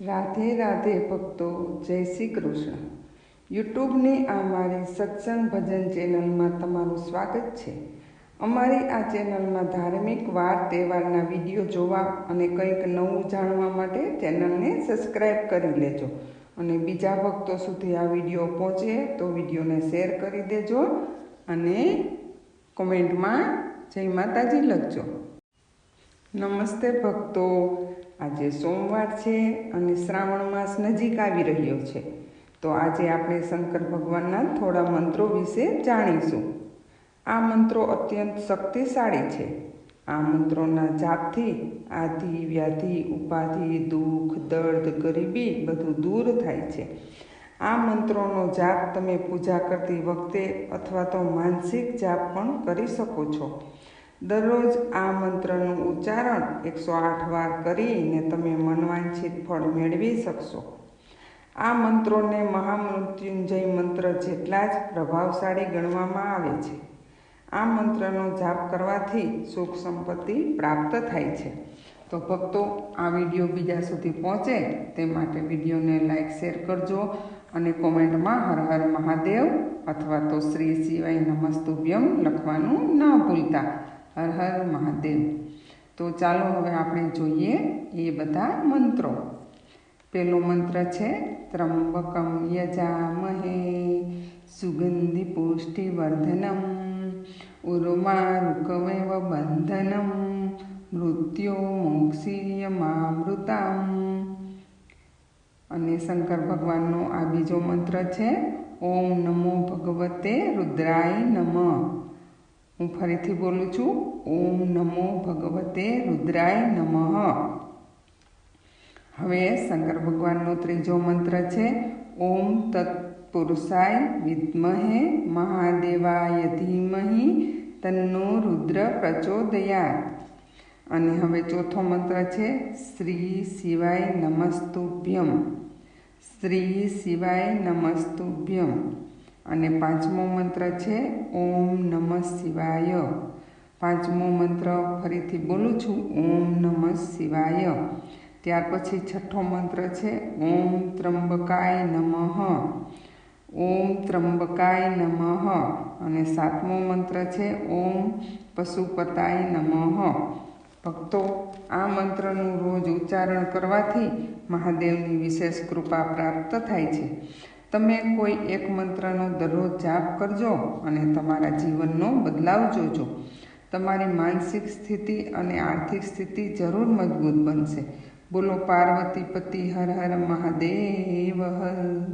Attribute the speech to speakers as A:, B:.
A: રાધે રાધે ભક્તો, જય શ્રી કૃષ્ણ. યુટ્યુબની આ મારી સત્સંગ ભજન ચેનલમાં તમારું સ્વાગત છે. અમારી આ ચેનલમાં ધાર્મિક વાર, તહેવારના વીડિયો જોવા અને કંઈક નવું જાણવા માટે ચેનલને સબસ્ક્રાઈબ કરી લેજો. અને બીજા ભક્તો સુધી આ વીડિયો પહોંચે તો વિડીયોને શેર કરી દેજો અને કોમેન્ટમાં જય માતાજી લખજો. નમસ્તે ભક્તો. આજે સોમવાર છે અને શ્રાવણ માસ નજીક આવી રહ્યો છે. તો આજે આપણે શંકર ભગવાનના થોડા મંત્રો વિશે જાણીશું. આ મંત્રો અત્યંત શક્તિશાળી છે. આ મંત્રોના જાપથી આધિ, વ્યાધિ, ઉપાધિ, દુઃખ, દર્દ, ગરીબી બધું દૂર થાય છે. આ મંત્રોનો જાપ તમે પૂજા કરતી વખતે અથવા તો માનસિક જાપ પણ કરી શકો છો. દરરોજ આ મંત્રનું ઉચ્ચારણ એકસો આઠ વાર કરીને તમે મનવાંછિત ફળ મેળવી શકશો. આ મંત્રોને મહામૃત્યુંજય મંત્ર જેટલા જ પ્રભાવશાળી ગણવામાં આવે છે. આ મંત્રનો જાપ કરવાથી સુખ સંપત્તિ પ્રાપ્ત થાય છે. તો ભક્તો, આ વીડિયો બીજા સુધી પહોંચે તે માટે વિડીયોને લાઈક, શેર કરજો અને કોમેન્ટમાં હર હર મહાદેવ અથવા તો શ્રી શિવાય નમસ્તુભ્યમ લખવાનું ન ભૂલતા. હર હર મહાદેવ. તો ચાલો હવે આપણે જોઈએ એ બધા મંત્રો. પેલો મંત્ર છે, ત્રંબકમ યજામહે, સુગંધિ પુષ્ટિવર્ધનમ ઉર્મારુકમેવ બંધનમ, મૃત્યો મોક્ષીયમામૃતામ અને શંકર ભગવાનનો આ બીજો મંત્ર છે, ઓમ નમો ભગવતે રુદ્રાય નમ. હું ફરીથી બોલું છું, ઓમ નમો ભગવતે રુદ્રાય નમઃ. હવે શંકર ભગવાનનો ત્રીજો મંત્ર છે, ઓમ તત્પુરુષાય વિદ્મહે મહાદેવાય ધીમહિ તન્નો રુદ્ર પ્રચોદયાત. અને હવે ચોથો મંત્ર છે, શ્રી શિવાય નમસ્તુભ્યમ. શ્રી શિવાય નમસ્તુભ્યમ. અને પાંચમો મંત્ર છે, ઓમ નમઃ શિવાય. પાંચમો મંત્ર ફરીથી બોલું છું, ઓમ નમઃ શિવાય. ત્યાર પછી છઠ્ઠો મંત્ર છે, ઓમ ત્રંબકાય નમઃ. ઓમ ત્રંબકાય નમઃ. અને સાતમો મંત્ર છે, ઓમ પશુપતાય નમઃ. ભક્તો, આ મંત્રનું રોજ ઉચ્ચારણ કરવાથી મહાદેવની વિશેષ કૃપા પ્રાપ્ત થાય છે. તમે કોઈ એક મંત્રનો દરરોજ જાપ કરજો અને તમારા જીવનનો બદલાવ જોજો. તમારી માનસિક સ્થિતિ અને આર્થિક સ્થિતિ જરૂર મજબૂત બનશે. બોલો, પાર્વતી પતિ, હર હર મહાદેવ, હર